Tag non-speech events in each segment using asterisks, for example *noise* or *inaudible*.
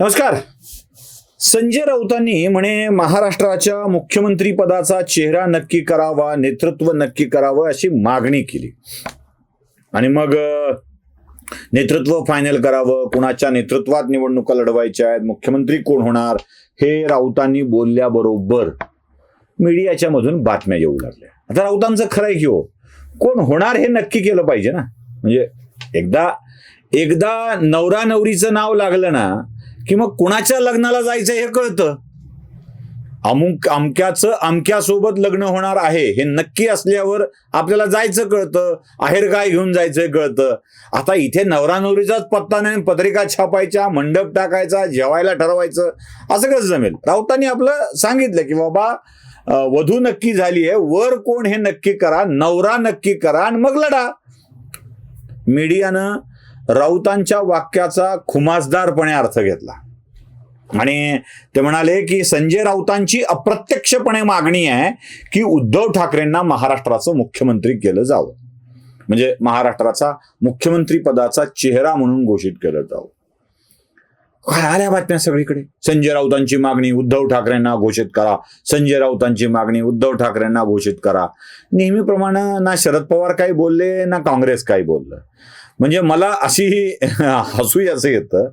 नमस्कार. संजय राऊतांनी म्हणे महाराष्ट्राच्या मुख्यमंत्री पदाचा चेहरा नक्की करावा नेतृत्व नक्की करावं अशी मागणी केली. आणि मग नेतृत्व फायनल करावं कुणाच्या नेतृत्वात निवडणुका लढवायच्या आहेत मुख्यमंत्री कोण होणार हे राऊतांनी बोलल्याबरोबर मीडियाच्या मधून बातम्या येऊ लागल्या. आता राऊतांचं खरं आहे की हो कोण होणार हे नक्की केलं पाहिजे ना. म्हणजे एकदा एकदा नवरा नवरीचं नाव लागलं ना की मग कुणाच्या लग्नाला जायचं हे कळतं. अमुक अमक्याचं अमक्यासोबत लग्न होणार आहे हे नक्की असल्यावर आपल्याला जायचं कळतं आहेर काय घेऊन जायचं कळतं. आता इथे नवरा नवरीचाच पत्ता नाही पत्रिका छापायच्या मंडप टाकायचा जेवायला ठरवायचं असं कसं जमेल? राऊतांनी आपलं सांगितलं की बाबा वधू नक्की झाली आहे वर कोण हे नक्की करा नवरा नक्की करा आणि मग लढा. मीडियानं राऊतांच्या वाक्याचा खुमासदारपणे अर्थ घेतला. आणि ते म्हणाले की संजय राऊतांची अप्रत्यक्षपणे मागणी आहे की उद्धव ठाकरेंना महाराष्ट्राचं मुख्यमंत्री केलं जावं. म्हणजे महाराष्ट्राचा मुख्यमंत्री पदाचा चेहरा म्हणून घोषित केलं जावं. काय आल्या बातम्या सगळीकडे? संजय राऊतांची मागणी उद्धव ठाकरेंना घोषित करा. संजय राऊतांची मागणी उद्धव ठाकरेंना घोषित करा. नेहमीप्रमाणे ना शरद पवार काही बोलले ना काँग्रेस काही बोललं. म्हणजे मला अशी *laughs* हसू असं येतं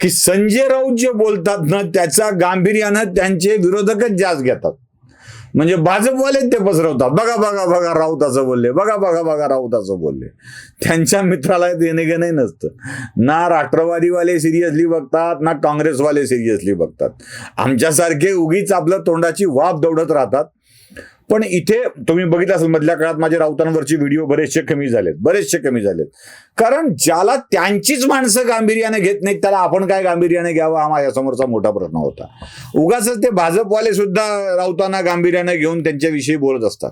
की संजय राऊत जे बोलतात ना त्याचा गांभीर्यानं त्यांचे विरोधकच जास्त घेतात. म्हणजे भाजपवाले ते पसरवतात. बघा बघा बघा राऊत असं बोलले. बघा बघा बघा राऊत असं बोलले. त्यांच्या मित्राला देणे घेणे नसतं. ना राष्ट्रवादीवाले सिरियसली बघतात ना काँग्रेसवाले सिरियसली बघतात. आमच्यासारखे उगीच आपलं तोंडाची वाफ दौडत राहतात. पण इथे तुम्ही बघितलं असेल मधल्या काळात माझे राऊतांवरचे व्हिडिओ बरेचसे कमी झालेत बरेचसे कमी झालेत. कारण ज्याला त्यांचीच माणसं गांभीर्याने घेत नाहीत त्याला आपण काय गांभीर्याने घ्यावं हा माझ्यासमोरचा मोठा प्रश्न होता. उगाच ते भाजपवाले सुद्धा राऊतांना गांभीर्याने घेऊन त्यांच्याविषयी बोलत असतात.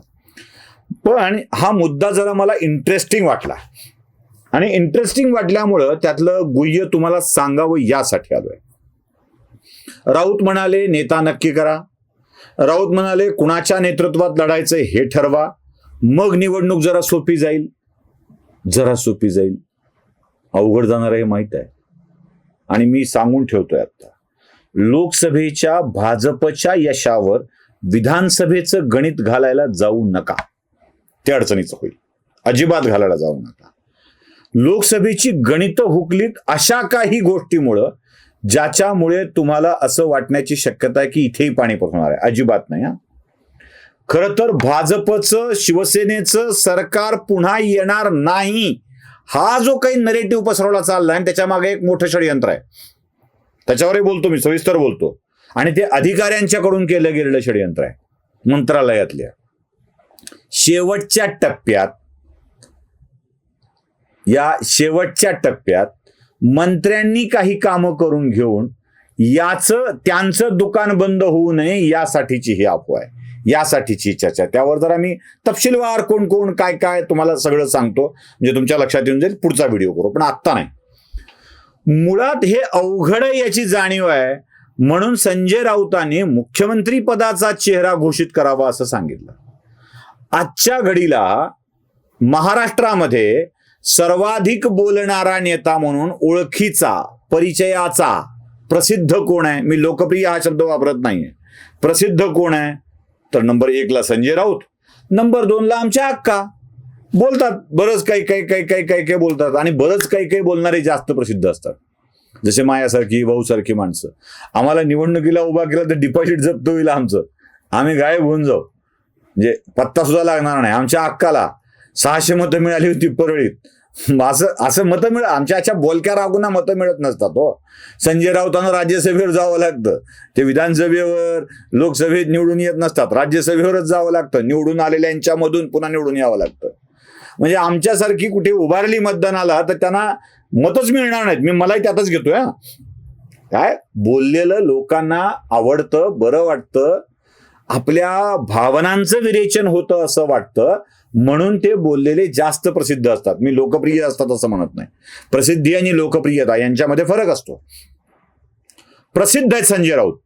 पण हा मुद्दा जरा मला इंटरेस्टिंग वाटला. आणि इंटरेस्टिंग वाटल्यामुळं त्यातलं गुह्य तुम्हाला सांगावं यासाठी आलोय. राऊत म्हणाले नेता नक्की करा. राऊत म्हणाले कुणाच्या नेतृत्वात लढायचं हे ठरवा. मग निवडणूक जरा सोपी जाईल. जरा सोपी जाईल. अवघड जाणार हे माहीत आहे. आणि मी सांगून ठेवतोय आता लोकसभेच्या भाजपच्या यशावर विधानसभेचं गणित घालायला जाऊ नका. ते अडचणीचं होईल. अजिबात घालायला जाऊ नका. लोकसभेची गणितं हुकलीत अशा काही गोष्टीमुळं ज्याच्यामुळे तुम्हाला असं वाटण्याची शक्यता आहे की इथेही पाणी पोचणार आहे. अजिबात नाही हा. खरं तर भाजपचं शिवसेनेचं सरकार पुन्हा येणार नाही. हा जो काही नरेटिव्ह पसरवला चालला आणि त्याच्यामागे एक मोठं षडयंत्र आहे. त्याच्यावरही बोलतो मी सविस्तर बोलतो. आणि ते अधिकाऱ्यांच्याकडून केलं गेलेलं षडयंत्र आहे मंत्रालयातल्या. शेवटच्या टप्प्यात या शेवटच्या टप्प्यात मंत्र्यांनी काही कामं करून घेऊन याचं त्यांचं दुकान बंद होऊ नये यासाठीची ही अफवा आहे. यासाठीची चर्चा त्यावर जरा मी तपशीलवार कोण कोण काय काय तुम्हाला सगळं सांगतो म्हणजे तुमच्या लक्षात येऊन जाईल. पुढचा व्हिडिओ करू. पण आत्ता नाही. मुळात हे अवघड याची जाणीव आहे. म्हणून संजय राऊतांनी मुख्यमंत्री पदाचा चेहरा घोषित करावा असं सांगितलं. आजच्या घडीला महाराष्ट्रामध्ये सर्वाधिक बोलणारा नेता म्हणून ओळखीचा परिचयाचा प्रसिद्ध कोण आहे? मी लोकप्रिय हा शब्द वापरत नाहीये. प्रसिद्ध कोण आहे? तर नंबर एकला संजय राऊत. नंबर दोनला आमच्या अक्का. बोलतात बरंच काही काही काही काही काही काही बोलतात आणि बरंच काही काही बोलणारे जास्त प्रसिद्ध असतात. जसे मायासारखी भाऊसारखी माणसं. आम्हाला निवडणुकीला उभा केला तर डिपॉझिट जप्त होईल आमचं. आम्ही गायब होऊन जाऊ. म्हणजे पत्ता सुद्धा लागणार नाही. आमच्या अक्काला सहाशे मतं मिळाली होती परळीत. *laughs* असं असं मतं मिळ आमच्या अशा बोलक्या रागूंना मतं मिळत नसतात हो. संजय राऊतांना राज्यसभेवर जावं लागतं. ते विधानसभेवर लोकसभेत निवडून येत नसतात. राज्यसभेवरच जावं लागतं. निवडून आलेल्यांच्यामधून पुन्हा निवडून यावं लागतं. म्हणजे आमच्यासारखी कुठे उभारली मतदानाला तर त्यांना मतच मिळणार नाहीत. मी मलाही त्यातच घेतोय हा. काय? बोललेलं लोकांना आवडतं बरं वाटतं. आपल्या भावनांचं विरेचन होतं असं वाटतं. म्हणून ते बोललेले जास्त प्रसिद्ध असतात. मी लोकप्रिय असतात असं म्हणत नाही. प्रसिद्धी आणि लोकप्रियता यांच्यामध्ये फरक असतो. प्रसिद्ध आहेत संजय राऊत.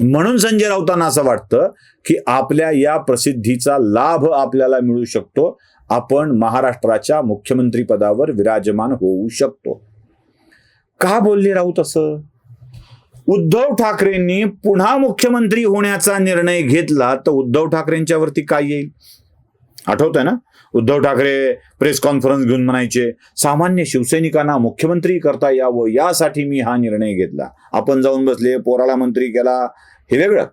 म्हणून संजय राऊतांना असं वाटतं की आपल्या या प्रसिद्धीचा लाभ आपल्याला मिळू शकतो. आपण महाराष्ट्राच्या मुख्यमंत्री पदावर विराजमान होऊ शकतो. का बोलले राऊत असं? उद्धव ठाकरेंनी पुन्हा मुख्यमंत्री होण्याचा निर्णय घेतला तर उद्धव ठाकरेंच्या वरती काय येईल? आठवत आहे ना? उद्धव ठाकरे प्रेस कॉन्फरन्स घेऊन म्हणायचे सामान्य शिवसैनिकांना मुख्यमंत्री करता यावं यासाठी मी हा निर्णय घेतला. आपण जाऊन बसले पोराला मंत्री केला हे वेगळं.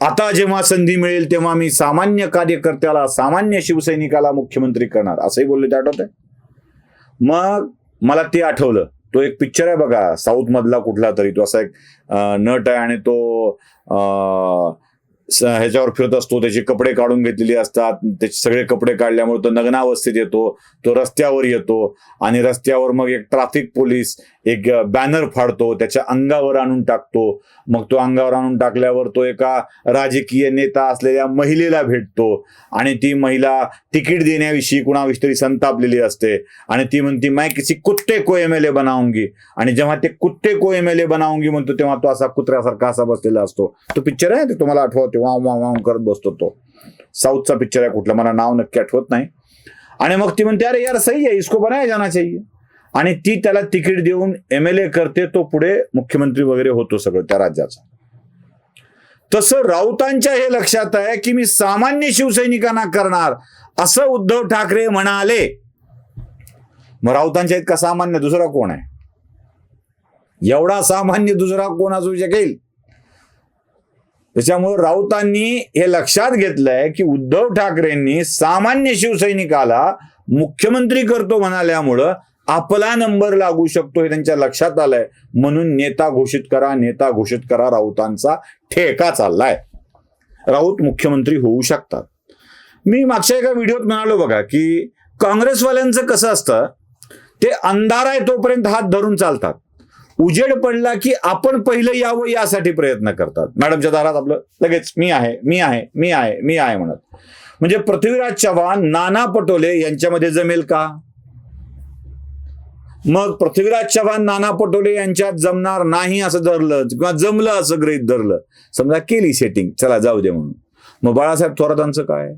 आता जेव्हा संधी मिळेल तेव्हा मी सामान्य कार्यकर्त्याला सामान्य शिवसैनिकाला मुख्यमंत्री करणार. असंही बोलले ते आठवत आहे मग मला ते आठवलं. तो एक पिक्चर आहे बघा साऊथ मधला कुठला तरी. तो असा एक नट आहे आणि तो अं, ह्याच्यावर फिरत असतो त्याचे कपडे काढून घेतलेले असतात त्याचे सगळे कपडे काढल्यामुळे तो नग्नावस्थेत येतो तो रस्त्यावर येतो आणि रस्त्यावर मग एक ट्राफिक पोलीस एक बॅनर फाडतो त्याच्या अंगावर आणून टाकतो. मग तो अंगावर आणून टाकल्यावर तो एका राजकीय नेता असलेल्या महिलेला भेटतो आणि ती महिला तिकीट देण्याविषयी कुणाविषयी तरी संतापलेली असते आणि ती म्हणती मैं किसी कुत्ते को एम एल ए बनाऊंगी. आणि जेव्हा ते कुत्ते को एम एल ए बनाऊंगी म्हणतो तेव्हा तो असा कुत्र्यासारखा असा बसलेला असतो. तो पिक्चर आहे ते तुम्हाला आठवतो वाव वाम वाम करत बसतो तो. साऊथचा पिक्चर आहे कुठला मला नाव नक्की आठवत नाही. आणि मग ती म्हणते अरे यार सही आहे इसको बनाया जाना चाहिए. आणि ती त्याला तिकीट देऊन एम एल ए करते तो पुढे मुख्यमंत्री वगैरे होतो सगळं त्या राज्याचा. तसं राऊतांच्या हे लक्षात आहे की मी सामान्य शिवसैनिकांना करणार असं उद्धव ठाकरे म्हणाले. मग राऊतांच्या इतका सामान्य दुसरा कोण आहे? एवढा सामान्य दुसरा कोण असू शकेल? त्याच्यामुळे राऊतांनी हे लक्षात घेतलंय की उद्धव ठाकरेंनी सामान्य शिवसैनिकाला मुख्यमंत्री करतो म्हणाल्यामुळं आपला नंबर लागू शकतो हे त्यांच्या लक्षात आलंय. म्हणून नेता घोषित करा नेता घोषित करा राऊतांचा ठेका चाललाय. राऊत मुख्यमंत्री होऊ शकतात. मी मागच्या एका व्हिडिओत म्हणालो बघा की काँग्रेसवाल्यांचं कसं असतं? ते अंधार आहे तोपर्यंत हात धरून चालतात. उजेड पडला की आपण पहिलं यावं यासाठी प्रयत्न करतात. मॅडमच्या दारात आपलं लगेच मी आहे मी आहे मी आहे मी आहे म्हणत. म्हणजे पृथ्वीराज चव्हाण नाना पटोले यांच्यामध्ये जमेल का? मग पृथ्वीराज चव्हाण नाना पटोले यांच्यात जमणार नाही असं धरलं किंवा जमलं असं गृहित धरलं. समजा केली सेटिंग चला जाऊ दे म्हणून. मग बाळासाहेब थोरातांचं काय?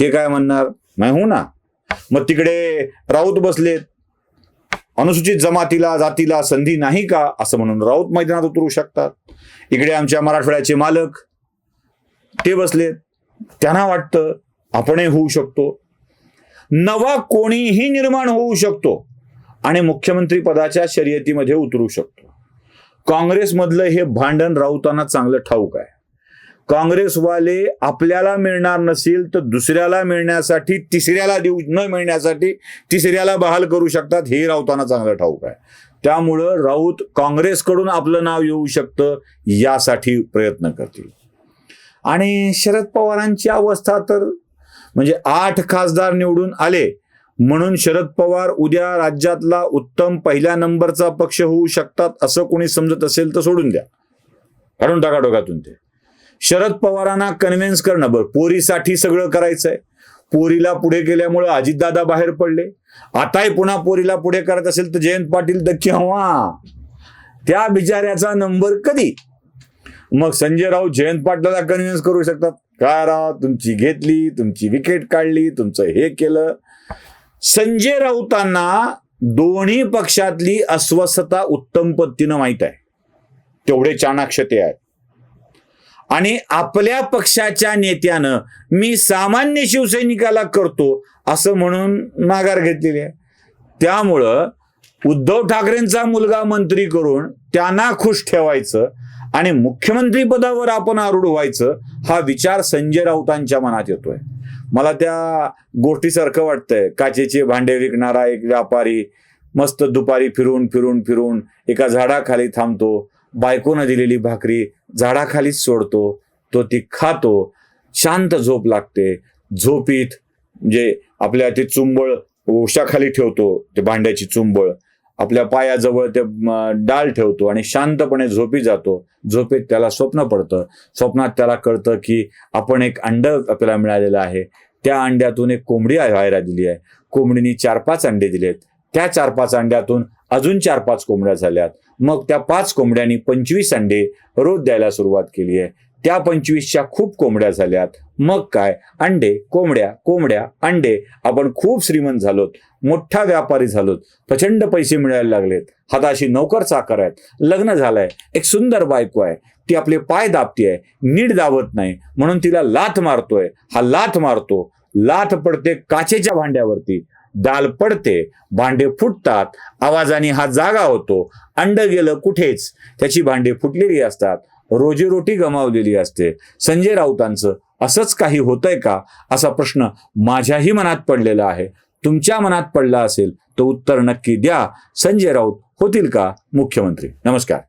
ते काय म्हणणार? नाही हो ना. मग तिकडे राऊत बसलेत. अनुसूचित जमातीला जातीला संधी नाही का? असं म्हणून राऊत मैदानात उतरू शकतात. इकडे आमच्या मराठवाड्याचे मालक ते बसलेत त्यांना वाटतं आपणही होऊ शकतो. नवा कोणीही निर्माण होऊ शकतो आणि मुख्यमंत्री पदाच्या शर्यतीमध्ये उतरू शकतो. काँग्रेसमधलं हे भांडण राऊतांना चांगलं ठाऊक आहे. काँग्रेसवाले आपल्याला मिळणार नसेल तर दुसऱ्याला मिळण्यासाठी तिसऱ्याला देऊ न मिळण्यासाठी तिसऱ्याला बहाल करू शकतात हे राऊतांना चांगलं ठाऊक आहे. त्यामुळं राऊत काँग्रेसकडून आपलं नाव येऊ शकतं यासाठी प्रयत्न करतील. आणि शरद पवारांची अवस्था तर म्हणजे आठ खासदार निवडून आले म्हणून शरद पवार उद्या राज्यातला उत्तम पहिल्या नंबरचा पक्ष होऊ शकतात असं कोणी समजत असेल तर सोडून द्या. काढून टाका डोक्यातून ते. शरद पवारांना कन्व्हिन्स करणं. बरं पोरीसाठी सगळं करायचंय. पोरीला पुढे केल्यामुळं अजितदादा बाहेर पडले. आताही पुन्हा पोरीला पुढे करत असेल तर जयंत पाटील तर केव्हा? त्या बिचाऱ्याचा नंबर कधी? मग संजय राऊत जयंत पाटलाला कन्व्हिन्स करू शकतात. काय राव तुमची घेतली तुमची विकेट काढली तुमचं हे केलं. संजय राऊतांना दोन्ही पक्षातली अस्वस्थता उत्तम पद्धतीनं माहीत आहे. तेवढे चाणाक्ष ते आहेत. आणि आपल्या पक्षाच्या नेत्यानं मी सामान्य शिवसैनिकाला करतो असं म्हणून माघार घेतलेली आहे. त्यामुळं उद्धव ठाकरेंचा मुलगा मंत्री करून त्यांना खुश ठेवायचं आणि मुख्यमंत्री पदावर आपण आरूढ व्हायचं हा विचार संजय राऊतांच्या मनात येतोय. मला त्या गोष्टीसारखं वाटतंय. काचेचे भांडे विकणारा एक व्यापारी मस्त दुपारी फिरून फिरून फिरून एका झाडाखाली थांबतो. बायकोनं दिलेली भाकरी झाडाखालीच सोडतो तो ती खातो शांत झोप लागते. झोपीत म्हणजे आपल्या ते चुंबळ उशाखाली ठेवतो ते भांड्याची चुंबळ. आपल्या पायाजवळ ते डाळ डाल ठेवतो आणि शांतपणे झोपी जातो. झोपेत त्याला स्वप्न पडतं. स्वप्नात त्याला कळतं की आपण एक अंड आपल्याला मिळालेलं आहे. त्या अंड्यातून एक कोंबडी व्हायला दिली आहे. कोंबडीने चार पाच अंडे दिलेत. त्या चार पाच अंड्यातून अजून चार पाच कोंबड्या झाल्यात. मग त्या पाच कोंबड्यांनी पंचवीस अंडे रोज द्यायला सुरुवात केली आहे. त्या पंचवीसच्या खूप कोंबड्या झाल्यात. मग काय? अंडे कोंबड्या कोंबड्या अंडे. आपण खूप श्रीमंत झालोत. मोठा व्यापारी झालोत. प्रचंड पैसे मिळायला लागलेत. हाताशी नोकर चाकर आहेत. लग्न झालंय. एक सुंदर बायको आहे. ती आपले पाय दाबतीये नीट दाबत नाही. म्हणून तिला लाथ मारतोय. हा लाथ मारतो. लाथ पडते काचेच्या भांड्यावरती. दाल पडते भांडे फुटतात आवाजाने हा जागा होतो अंड गेलं कुठेच. त्याची भांडे फुटलेली असतात रोजीरोटी गमावलेली असते. संजय राऊतांचं असंच काही होतंय का? असा प्रश्न माझ्याही मनात पडलेला आहे. तुमच्या मनात पडला असेल तर उत्तर नक्की द्या. संजय राऊत होतील का? मुख्यमंत्री. नमस्कार.